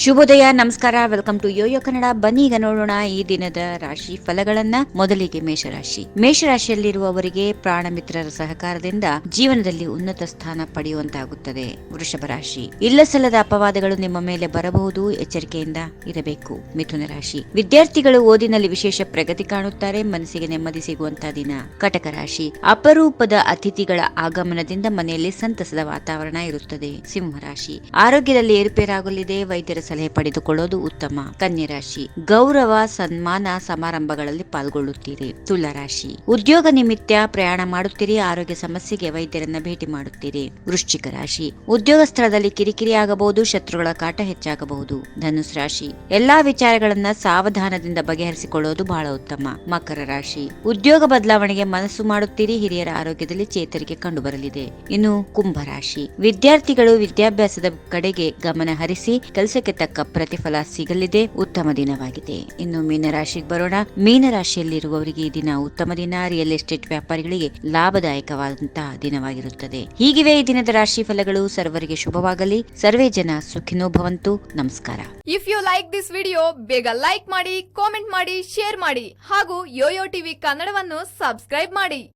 ಶುಭೋದಯ, ನಮಸ್ಕಾರ. Welcome to Yoyo Kannada ಬನ್ನಿ ಈಗ ನೋಡೋಣ ಈ ದಿನದ ರಾಶಿ ಫಲಗಳನ್ನ. ಮೊದಲಿಗೆ ಮೇಷರಾಶಿ. ಮೇಷರಾಶಿಯಲ್ಲಿರುವವರಿಗೆ ಪ್ರಾಣ ಮಿತ್ರರ ಸಹಕಾರದಿಂದ ಜೀವನದಲ್ಲಿ ಉನ್ನತ ಸ್ಥಾನ ಪಡೆಯುವಂತಾಗುತ್ತದೆ ವೃಷಭ ರಾಶಿ. ಇಲ್ಲ ಸಲ್ಲದ ಅಪವಾದಗಳು ನಿಮ್ಮ ಮೇಲೆ ಬರಬಹುದು, ಎಚ್ಚರಿಕೆಯಿಂದ ಇರಬೇಕು ಮಿಥುನ ರಾಶಿ. ವಿದ್ಯಾರ್ಥಿಗಳು ಓದಿನಲ್ಲಿ ವಿಶೇಷ ಪ್ರಗತಿ ಕಾಣುತ್ತಾರೆ, ಮನಸ್ಸಿಗೆ ನೆಮ್ಮದಿ ಸಿಗುವಂತಹ ದಿನ. ಕಟಕ ರಾಶಿ. ಅಪರೂಪದ ಅತಿಥಿಗಳ ಆಗಮನದಿಂದ ಮನೆಯಲ್ಲಿ ಸಂತಸದ ವಾತಾವರಣ ಇರುತ್ತದೆ. ಸಿಂಹ ರಾಶಿ. ಆರೋಗ್ಯದಲ್ಲಿ ಏರುಪೇರಾಗಲಿದೆ, ವೈದ್ಯರ ಸಲಹೆ ಪಡೆದುಕೊಳ್ಳೋದು ಉತ್ತಮ. ಕನ್ಯರಾಶಿ ಗೌರವ, ಸನ್ಮಾನ ಸಮಾರಂಭಗಳಲ್ಲಿ ಪಾಲ್ಗೊಳ್ಳುತ್ತೀರಿ. ತುಲಾ ರಾಶಿ, ಉದ್ಯೋಗ ನಿಮಿತ್ತ ಪ್ರಯಾಣ ಮಾಡುತ್ತೀರಿ, ಆರೋಗ್ಯ ಸಮಸ್ಯೆಗೆ ವೈದ್ಯರನ್ನ ಭೇಟಿ ಮಾಡುತ್ತೀರಿ. ವೃಶ್ಚಿಕ ರಾಶಿ, ಉದ್ಯೋಗ ಸ್ಥಳದಲ್ಲಿ ಕಿರಿಕಿರಿ ಆಗಬಹುದು, ಶತ್ರುಗಳ ಕಾಟ ಹೆಚ್ಚಾಗಬಹುದು. ಧನುಸ್ ರಾಶಿ, ಎಲ್ಲಾ ವಿಚಾರಗಳನ್ನ ಸಾವಧಾನದಿಂದ ಬಗೆಹರಿಸಿಕೊಳ್ಳುವುದು ಬಹಳ ಉತ್ತಮ. ಮಕರ ರಾಶಿ, ಉದ್ಯೋಗ ಬದಲಾವಣೆಗೆ ಮನಸ್ಸು ಮಾಡುತ್ತೀರಿ, ಹಿರಿಯರ ಆರೋಗ್ಯದಲ್ಲಿ ಚೇತರಿಕೆ ಕಂಡು ಬರಲಿದೆ ಇನ್ನು ಕುಂಭ ರಾಶಿ, ವಿದ್ಯಾರ್ಥಿಗಳು ವಿದ್ಯಾಭ್ಯಾಸದ ಕಡೆಗೆ ಗಮನ ಹರಿಸಿ, ಕೆಲಸಕ್ಕೆ ತಕ್ಕ ಪ್ರತಿಫಲ ಸಿಗಲಿದೆ. ಉತ್ತಮ ದಿನವಾಗಿದೆ. ಇನ್ನು ಮೀನರಾಶಿಗೆ ಬರೋಣ. ಮೀನರಾಶಿಯಲ್ಲಿರುವವರಿಗೆ ಈ ದಿನ ಉತ್ತಮ ದಿನ. ರಿಯಲ್ ಎಸ್ಟೇಟ್ ವ್ಯಾಪಾರಿಗಳಿಗೆ ಲಾಭದಾಯಕವಾದಂತಹ ದಿನವಾಗಿರುತ್ತದೆ. ಹೀಗಿವೆ ಈ ದಿನದ ರಾಶಿ ಫಲಗಳು. ಸರ್ವರಿಗೆ ಶುಭವಾಗಲಿ. ಸರ್ವೇ ಜನ ಸುಖಿನೋ ಭವಂತು. ನಮಸ್ಕಾರ. If you like this video ಬೇಗ ಲೈಕ್ ಮಾಡಿ ಕಾಮೆಂಟ್ ಮಾಡಿ ಶೇರ್ ಮಾಡಿ. ಹಾಗೂ ಯೋಯೋ ಟಿವಿ ಕನ್ನಡವನ್ನು ಸಬ್ಸ್ಕ್ರೈಬ್ ಮಾಡಿ.